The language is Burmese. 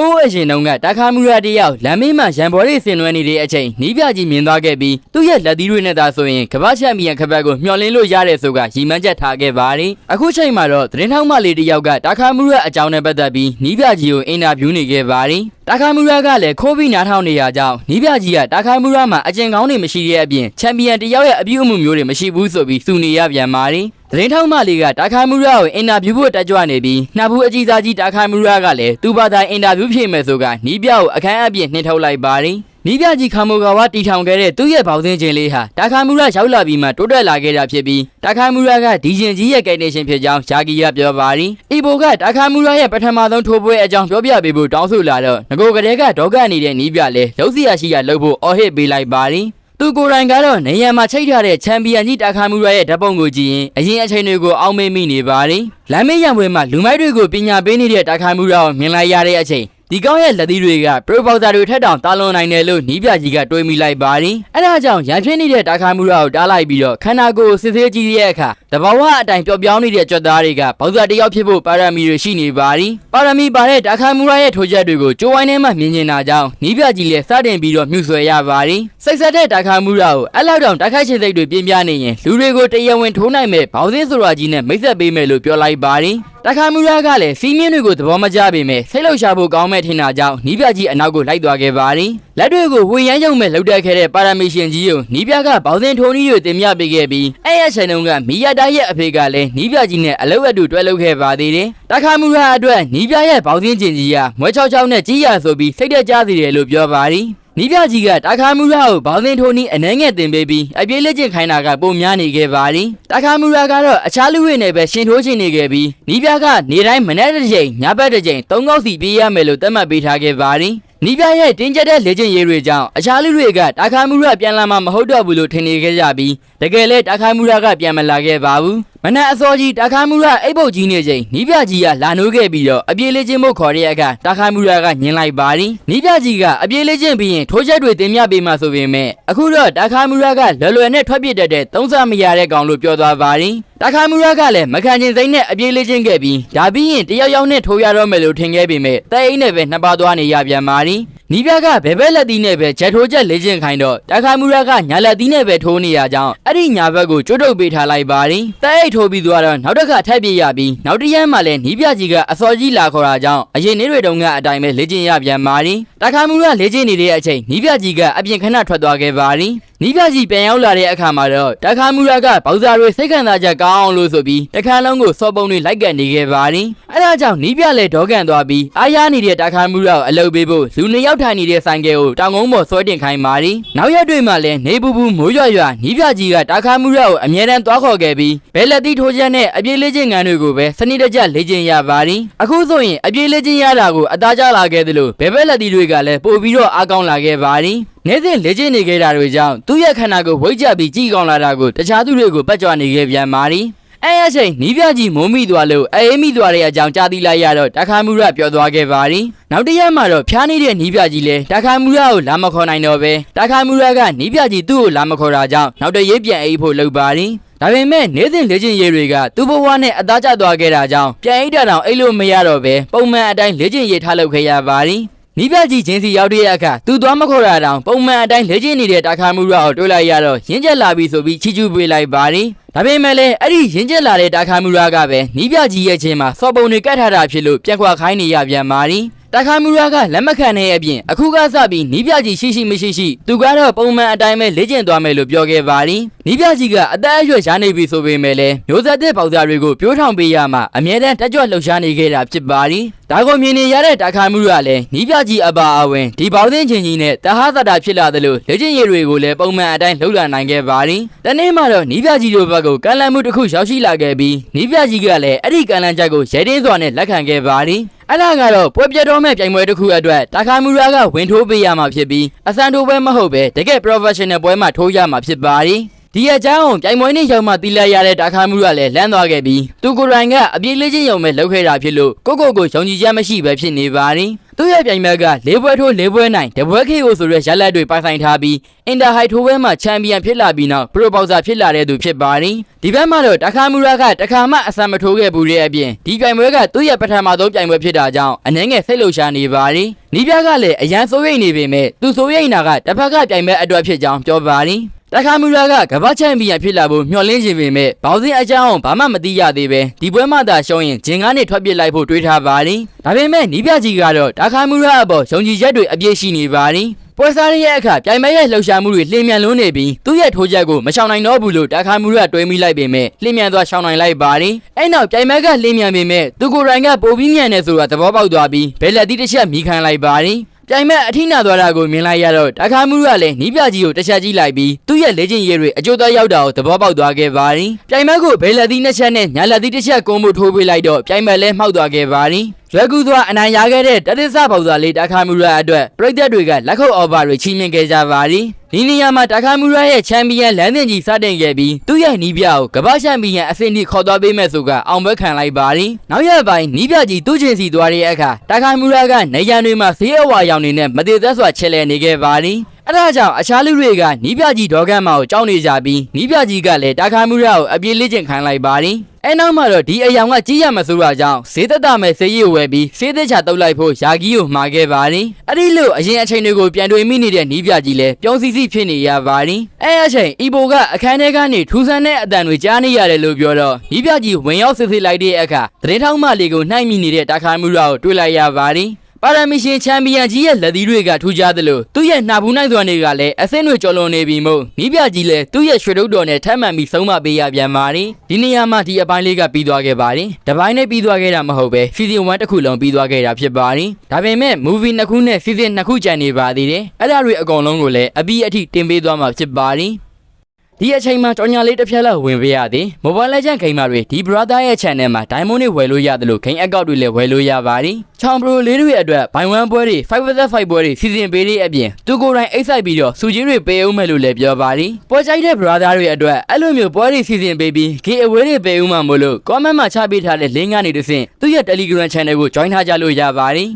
ဟိုးအရင်တုန်းကတာခါမူရာတယောက်လမ်းမေးမှာရန်ဘော်လေးဆင်နွှဲနေတဲ့အချိန်နီးပြကြီးမြင်သွားခဲ့ပြီးသူ့ရဲ့လက်သီးတွေနဲ့သာဆိုရင်ကမ္ဘာချန်ပီယံခပတ်ကိုမျှော်လင့်လို့ရတဲ့ဆိုကရီမန်းချက်ထားခဲ့ပါတယ်အခုချိန်မှာတော့သတင်းထောက်မလေးတယောက်ကတာခါမူရာအကြောင်းနဲ့ပတ်သက်ပြီးနီးပြကြီးကိုအင်တာဗျူးနေခဲ့ပါတယ် တာခါမူရာကလည်းခိုးပြီးနားထောင်နေရကြောင်းနီးပြကြီးကတာခါမူရာမှာအကျင့်ကောင်းတွေမရှိတဲ့အပြင်ချန်ပီယံတယောက်ရဲ့အပြုအမူမျိုးတွေမရှိဘူးဆိုပြီးစုနေရပြန်ပါတယ်သတင်းထောက်မလေးကတာခါမူရာကိုအင်တာဗျူးဖို့တက်ကြွနေပြီးနှာဘူးအကြီးစားကြီးတာခါမူရာကလည်းသူ့ဘာသာအင်တာဗျူးဖြေမယ်ဆိုကနီးပြကိုအခန်းအပြင်နှင်ထုတ်လိုက်ပါတယ် နီးပြကြီးခါမိုဂါဝါတီထောင်ခဲ့တဲ့သူ့ရဲ့ဘောင်စင်းချင်းလေးဟာတာခါမူရာရောက်လာပြီးမှတိုးတက်လာခဲ့တာဖြစ်ပြီးတာခါမူရာကဒီရှင်ကြီးရဲ့ကယ်နေရှင်ဖြစ်ကြောင်းယာဂီရပြောပါတယ်။အီဘိုကတာခါမူရာရဲ့ပထမဆုံးထိုးပွဲအကြောင်းပြောပြပေးဖို့တောင်းဆိုလာတော့ငကိုကလေးကဒေါကနေတဲ့နီးပြလဲလုံးစီရရှိရလှုပ်ဖို့အော်ဟစ်ပေးလိုက်ပါတယ်။သူကိုယ်တိုင်ကတော့နေရံမှာချိတ်ထားတဲ့ချန်ပီယံကြီးတာခါမူရာရဲ့ဓာတ်ပုံကိုကြည့်ရင်အရင်အချိန်တွေကိုအောက်မေ့မိနေပါတယ်။လမ်းမေးရံပွဲမှာလူမိုက်တွေကိုပညာပေးနေတဲ့တာခါမူရာကိုမြင်လိုက်ရတဲ့အချိန် ဒီကောင်းရဲ့လက်သီးတွေကပရိုပေါဇာတွေထက်တောင်တာလွန်နိုင်တယ်လို့နီးပြကြီးကတွေးမိလိုက်ပါတယ်။အဲဒါကြောင့်ရန်ဖြစ်နေတဲ့တာခါမူရာကိုတားလိုက်ပြီးတော့ခန္ဓာကိုယ်ကိုစစ်ဆေးကြည့်ရဲ့အခါတဘာဝအတိုင်းပျော်ပြောင်းနေတဲ့ကြွက်သားတွေကဘောဇာတစ်ယောက်ဖြစ်ဖို့ပါရမီတွေရှိနေပါသည်။ပါရမီပါတဲ့တာခါမူရာရဲ့ထိုးချက်တွေကိုကြိုးဝိုင်းထဲမှာမြင်နေတာကြောင့်နီးပြကြီးလည်းစတင်ပြီးတော့မြှုပ်ဆွဲရပါသည်။စိတ်ဆက်တဲ့တာခါမူရာကိုအဲ့လောက်တောင်တိုက်ခိုက်ချင်စိတ်တွေပြင်းပြနေရင်လူတွေကိုတရားဝင်ထိုးနိုင်မဲ့ဘောင်စင်းဆိုရာကြီးနဲ့မိတ်ဆက်ပေးမယ်လို့ပြောလိုက်ပါသည်။တခါမူရာကလည်းစီးမြင့်တွေကိုသဘောမကျပေမဲ့စိတ်လှုပ်ရှားဖို့ကောင်းမဲ့ထင်တာကြောင့်နီးပြကြီးအနောက်ကိုလိုက်သွားခဲ့ပါသည်။လက်တွေကိုဝေရမ်းရုံမဲ့လှုပ်တက်ခဲ့တဲ့ပါရမီရှင်ကြီးကိုနီးပြကဘောင်စင်ထိုးနီးတွေတင်ပြပေးခဲ့ပြီးအဲ့ရချိန်တုန်းကမီယာတာရဲ့အဖေကလည်းနီးပြကြီးနဲ့အလုပ်အတူတွဲလုပ်ခဲ့ပါသေးတယ်။တခါမူရာအတွက်နီးပြရဲ့ဘောင်စင်ကျင်ကြီးကမွဲချောက်ချောက်နဲ့ကြီးရဆိုပြီးစိတ်တက်ကြစီတယ်လို့ပြောပါသည်။ နီးပြကြီးကတာခါမူရာကိုဘောင်းစင်ထိုးနီးအနေငယ်တင်ပေးပြီးအပြေးလက်ကျင့်ခိုင်းတာကပုံများနေခဲ့ပါသည်တာခါမူရာကတော့အခြားလူတွေနဲ့ပဲရှင်ထိုးချင်နေခဲ့ပြီးနီးပြကနေတိုင်းမနေ့တစ်ချိန်ညဘက်တစ်ချိန်သုံးကောက်စီပြေးရမယ်လို့သတ်မှတ်ပေးထားခဲ့ပါသည်နီးပြရဲ့တင်းကျပ်တဲ့လေ့ကျင့်ရေးတွေကြောင့်အခြားလူတွေကတာခါမူရာပြန်လာမှမဟုတ်တော့ဘူးလို့ထင်နေခဲ့ကြပြီးတကယ်လဲတာခါမူရာကပြန်မလာခဲ့ပါဘူး မနက်အစောကြီးတာခါမူရာအိပ်ပုတ်ကြီးနေချိန်နီးပြကြီးကလာနိုးခဲ့ပြီးတော့အပြေးလေးချင်းဖို့ခေါ်တဲ့အခါတာခါမူရာကညင်လိုက်ပါသည်နီးပြကြီးကအပြေးလေးချင်းပြီးရင်ထိုးချက်တွေတင်ပြပေးမှဆိုပေမဲ့အခုတော့တာခါမူရာကလွယ်လွယ်နဲ့ထွက်ပစ်တတ်တဲ့သုံးစားမရတဲ့ကောင်လို့ပြောသွားပါသည်တာခါမူရာကလည်းမခံချင်စိမ့်နဲ့အပြေးလေးချင်းခဲ့ပြီးဒါပြီးရင်တယောက်ယောက်နဲ့ထိုးရတော့မယ်လို့ထင်ခဲ့ပေမဲ့တဲအိမ်နဲ့ပဲနှစ်ပါးသွားနေရပြန်ပါသည် နီးပြကဘဲဘဲလက်သီးနဲ့ပဲဂျက်ထိုးချက်လေးချင်းခိုင်းတော့တာခါမူရာကညာလက်သီးနဲ့ပဲထိုးနေရကြောင်းအဲ့ဒီညာဘက်ကိုကျွတ်တုပ်ပေးထားလိုက်ပါသည်တဲအိတ်ထိုးပြီးသွားတော့နောက်တစ်ခါထပ်ပြေးရပြီးနောက်တစ်ရမ်းမှလည်းနီးပြကြီးကအစောကြီးလာခေါ်တာကြောင့်အရင်နေ့တွေတုန်းကအတိုင်းပဲလေ့ကျင့်ရပြန်ပါသည်တာခါမူရာလေ့ကျင့်နေတဲ့အချိန်နီးပြကြီးကအပြင်ခဏထွက်သွားခဲ့ပါသည်နီးပြကြီးပြန်ရောက်လာတဲ့အခါမှာတော့တခါမူရာကဘောက်ဇာတွေစိတ်ခံစားချက်ကောင်းအောင်လို့ဆိုပြီးတခါလုံးကိုစောပုံတွေလိုက်ကန်နေခဲ့ပါသည် အဲဒါကြောင့်နီးပြလည်းဒေါကန်သွားပြီးအားရနေတဲ့တခါမူရာကိုအလုပ်ပေးဖို့လူနှစ်ယောက်ထိုင်နေတဲ့ဆိုင်ကယ်ကိုတောင်ကုန်းပေါ်ဆွဲတင်ခိုင်းပါသည်နောက်ရက်တွေမှာလည်းနေပူပူမိုးရွရွနီးပြကြီးကတခါမူရာကိုအမြဲတမ်းသွားခေါ်ခဲ့ပြီးဘဲလက်သီးထိုးချက်နဲ့အပြေးလေးချင်းငန်းတွေကိုပဲစနစ်တကျလေ့ကျင့်ရပါသည်အခုဆိုရင်အပြေးလေးချင်းရတာကိုအသားကျလာခဲ့သလိုဘဲဘဲလက်သီးတွေကလည်းပို့ပြီးတော့အားကောင်းလာခဲ့ပါသည်နေ့စဉ်လေ့ကျင့်နေခဲ့တာတွေကြောင့်သူ့ရဲ့ခန္ဓာကိုယ်ဝိတ်ကြပြီးကြည်ကောင်းလာတာကိုတခြားသူတွေကိုပတ်ကြွနေခဲ့ပြန်ပါသည် အဲအချိန်နီးပြကြီးမိုးမိသွားလို့အေးမိသွားတဲ့အကြောင်းကြားသိလိုက်ရတော့တခါမူရပြောသွားခဲ့ပါသည်နောက်တစ်ရက်မှာတော့ဖျားနေတဲ့နီးပြကြီးလည်းတခါမူရကိုလာမခေါ်နိုင်တော့ပဲတခါမူရကနီးပြကြီးသူ့ကိုလာမခေါ်တာကြောင့်နောက်တစ်ရက်ပြန်အိပ်ဖို့လုပ်ပါသည်ဒါပေမဲ့နေစဉ်လေ့ကျင့်ရေးတွေကသူ့ဘဝနဲ့အသားကျသွားခဲ့တာကြောင့်ပြန်အိတ်တာတောင်အိတ်လို့မရတော့ပဲပုံမှန်အတိုင်းလေ့ကျင့်ရေးထားလုပ်ခဲ့ရပါသည် နီးပြကြီးချင်းစီရောက်တဲ့အခါသူသွားမခေါ်တာတောင်ပုံမှန်အတိုင်းလေ့ကျင့်နေတဲ့တာခါမှုရကိုတွေ့လိုက်ရတော့ရင်းချက်လာပြီဆိုပြီးချီကျူးပေးလိုက်ပါသည်ဒါပေမဲ့လည်းအဲ့ဒီရင်းချက်လာတဲ့တာခါမှုရကပဲနီးပြကြီးရဲ့ချင်းမှာစော်ပုံတွေကတ်ထားတာဖြစ်လို့ပြက်ခွာခိုင်းနေရပြန်ပါသည် တခါမူရာကလက်မခံတဲ့အပြင်အခုကစပြီးနီးပြကြီးရှိရှိမရှိရှိသူကတော့ပုံမှန်အတိုင်းပဲလေ့ကျင့်သွားမယ်လို့ပြောခဲ့ပါသည်နီးပြကြီးကအသက်အရွယ်ရှားနေပြီဆိုပေမဲ့လည်းမျိုးဆက်တဲ့ပေါက်စားတွေကိုပြိုးထောင်ပေးရမှအမြဲတမ်းတက်ကြွလှုပ်ရှားနေခဲ့တာဖြစ်ပါသည်ဒါကိုမြင်နေရတဲ့တခါမူရာလည်းနီးပြကြီးအပါအဝင်ဒီပေါင်းသင်းချင်းကြီးနဲ့တဟသတာဖြစ်လာသလိုလေ့ကျင့်ရည်တွေကိုလည်းပုံမှန်အတိုင်းလှုပ်လာနိုင်ခဲ့ပါသည်တနေ့မှတော့နီးပြကြီးတို့ဘက်ကကမ်းလှမ်းမှုတစ်ခုရောက်ရှိလာခဲ့ပြီးနီးပြကြီးကလည်းအဲ့ဒီကမ်းလှမ်းချက်ကိုရဲတင်းစွာနဲ့လက်ခံခဲ့ပါသည် အဲ့ဒါကတော့ပွဲပြတ်တော်မဲ့ပြိုင်ပွဲတစ်ခုအတွက်တာခါမူရာကဝင်ထိုးပေးရမှာဖြစ်ပြီးအစံထိုးပွဲမဟုတ်ပဲတကယ် professional ပွဲမှာထိုးရမှာဖြစ်ပါသည်ဒီအကြောင်းပြိုင်ပွဲနေ့ရောက်မှတီးလိုက်ရတဲ့တာခါမှုကလည်းလမ်းသွားခဲ့ပြီးသူကိုယ်တိုင်ကအပြေးလေးချင်းရုံမဲ့လှုပ်ခဲ့တာဖြစ်လို့ကိုကိုကိုယုံကြည်ချက်မရှိပဲဖြစ်နေပါသည်တ သူ့ရဲ့ပြိုင်ဘက်ကလေးပွဲထိုးလေးပွဲနိုင်တပွဲ KO ဆိုတဲ့ရလဒ်တွေပိုင်ဆိုင်ထားပြီးအင်တာဟိုက်ထိုးပွဲမှာချန်ပီယံဖြစ်လာပြီးနောက်ပရိုပေါဇာဖြစ်လာတဲ့သူဖြစ်ပါတယ်ဒီဘက်မှာတော့တခါမူရာကတခါမှအဆန်မထိုးခဲ့ဘူးတဲ့အပြင်ဒီပြိုင်ပွဲကသူ့ရဲ့ပထမဆုံးပြိုင်ပွဲဖြစ်တာကြောင့်အနှဲငယ်စိတ်လှုပ်ရှားနေပါတယ်နီးပြကလည်းအရန်စိုးရိမ်နေပေမဲ့သူစိုးရိမ်တာကတစ်ဖက်ကပြိုင်ပွဲအတွက်ဖြစ်ကြောင်းပြောပါတယ် တခါမူရာကကမ္ဘာချန်ပီယံဖြစ်လာဖို့မျှော်လင့်နေပေမဲ့ဘောင်စင်အကြောင်းဘာမှမသိရသေးပဲဒီပွဲမှာသာရှုံးရင်ဂျင်ကားနဲ့ထွက်ပစ်လိုက်ဖို့တွေးထားပါတယ်ဒါပေမဲ့နီးပြကြီးကတော့တခါမူရာအပေါ်ယုံကြည်ချက်တွေအပြည့်ရှိနေပါတယ်ပွဲစားရဲ့အခါပြိုင်ပွဲရဲ့လှုပ်ရှားမှုတွေလျင်မြန်လွန်းနေပြီးသူ့ရဲ့ထိုးချက်ကိုမရှောင်နိုင်တော့ဘူးလို့တခါမူရာတွေးမိလိုက်ပေမဲ့လျင်မြန်သွားရှောင်နိုင်လိုက်ပါတယ်အဲ့နောက်ပြိုင်ပွဲကလျင်မြန်ပေမဲ့သူကိုယ်တိုင်ကပိုပြီးမြန်နေဆိုတာသဘောပေါက်သွားပြီးဘယ်လက်သီးတစ်ချက်မိခံလိုက်ပါတယ် ပြိုင်မဲ့အထိနာသွားတာကိုမြင်လိုက်ရတော့တခါမှုကလည်းနီးပြကြီးကိုတစ်ချက်ကြည့်လိုက်ပြီးသူ့ရဲ့လေ့ကျင့်ရေးတွေအကျိုးသက်ရောက်တာကိုသဘောပေါက်သွားခဲ့ပါတယ်။ပြိုင်မဲ့ကိုဘယ်လက်သီးနှစ်ချက်နဲ့ညာလက်သီးတစ်ချက်ကုန်းမှုထိုးပေးလိုက်တော့ပြိုင်မဲ့လည်းမှောက်သွားခဲ့ပါတယ်။ ရွယ်ကူစွာအနိုင်ရခဲ့တဲ့တတိစပေါသာလေးတခါမှုရအတွက်ပရိသတ်တွေကလက်ခုပ်အော်ဘာတွေချီးမြှင့်ခဲ့ကြပါတယ်။ဒီနေရာမှာတခါမှုရရဲ့ချန်ပီယံလမ်းသင်ကြီးစတင်ခဲ့ပြီးသူ့ရဲ့နီးပြကိုကမ္ဘာချန်ပီယံအဆင့်ထိခေါ်သွားပေးမဲ့ဆိုကအောင်ပွဲခံလိုက်ပါတယ်။နောက်ရက်ပိုင်းနီးပြကြီးသူ့ချင်းစီသွားတဲ့အခါတခါမှုရကနေရန်တွေမှာဈေးအဝါရောင်နေနဲ့မတည်သက်စွာချဲလဲနေခဲ့ပါတယ်။အဲဒါကြောင့်အခြားလူတွေကနီးပြကြီးဒေါကန့်မောင်ကိုကြောက်နေကြပြီးနီးပြကြီးကလည်းတာခါမှုရကိုအပြေးလေးကျင်ခိုင်းလိုက်ပါတယ်။ အဲနောက်မှာတော့ဒီအယောင်ကကြီးရမဆိုးတာကြောင့်ဈေးသက်တာမဲ့ဈေးရဝယ်ပြီးဈေးသက်ချတုတ်လိုက်ဖို့ယာကြီးကိုမှာခဲ့ပါတယ်။အဲ့ဒီလိုအရင်အချိန်တွေကိုပြန်တွေးမိနေတဲ့နီးပြကြီးလည်းပြောင်းစီစီဖြစ်နေရပါတယ်။အဲအချိန်အီဘိုကအခန်းထဲကနေထူဆန်းတဲ့အတန်တွေကြားနေရတယ်လို့ပြောတော့နီးပြကြီးဝင်ရောက်စစ်စစ်လိုက်တဲ့အခါသတင်းထောက်မလေးကိုနှိုက်မိနေတဲ့တာခါမှုရကိုတွေ့လိုက်ရပါတယ်။ ပါရမီရှင်ချန်ပီယံကြီးရဲ့လက်သီးတွေကထူးခြားသလိုသူ့ရဲ့နှာဘူးနိုင်စွာတွေကလည်းအဆင့်တွေကျော်လွန်နေပြီမို့နီးပြကြီးလည်းသူ့ရဲ့ရွှေတုပ်တော်နဲ့ထပ်မံပြီးဆုံးမပေးရပြန်ပါတယ်ဒီနေရာမှာဒီအပိုင်းလေးကပြီးသွားခဲ့ပါတယ်တပိုင်းနဲ့ပြီးသွားခဲ့တာမဟုတ်ပဲစီဇန်1တစ်ခုလုံးပြီးသွားခဲ့တာဖြစ်ပါတယ်ဒါပေမဲ့ movie နှစ်ခုနဲ့ season နှစ်ခုကျန်နေပါသေးတယ်အဲ့ဒါတွေအကုန်လုံးကိုလည်းအပြီးအထိတင်ပေးသွားမှာဖြစ်ပါတယ် ဒီအချိန်မှာကြောင်ညာလေးတစ်ဖြက်လောက်ဝင်ပေးရသည် Mobile Legends ဂိမ်းမာတွေဒီ brother ရဲ့ channel မှာ diamond တွေဝယ်လို့ရတယ်လို့ game account တွေလည်းဝယ်လို့ရပါတယ်ချောင် pro လေးတွေအတွက် buy one ပွဲတွေ5 vs 5ပွဲတွေစီစဉ်ပေးတဲ့အပြင်သူကိုယ်တိုင်အိတ်ဆိုင်ပြီးတော့စူကြီးတွေပေးအောင်မယ်လို့လည်းပြောပါတယ်ပွဲကြိုက်တဲ့ brother တွေအတွက်အဲ့လိုမျိုးပွဲတွေစီစဉ်ပေးပြီး game away တွေပေးအောင်မှာမို့လို့ comment မှာချပေးထားတဲ့ link ကနေတစ်ဆင့်သူ့ရဲ့ Telegram channel ကို join ထားကြလို့ရပါတယ်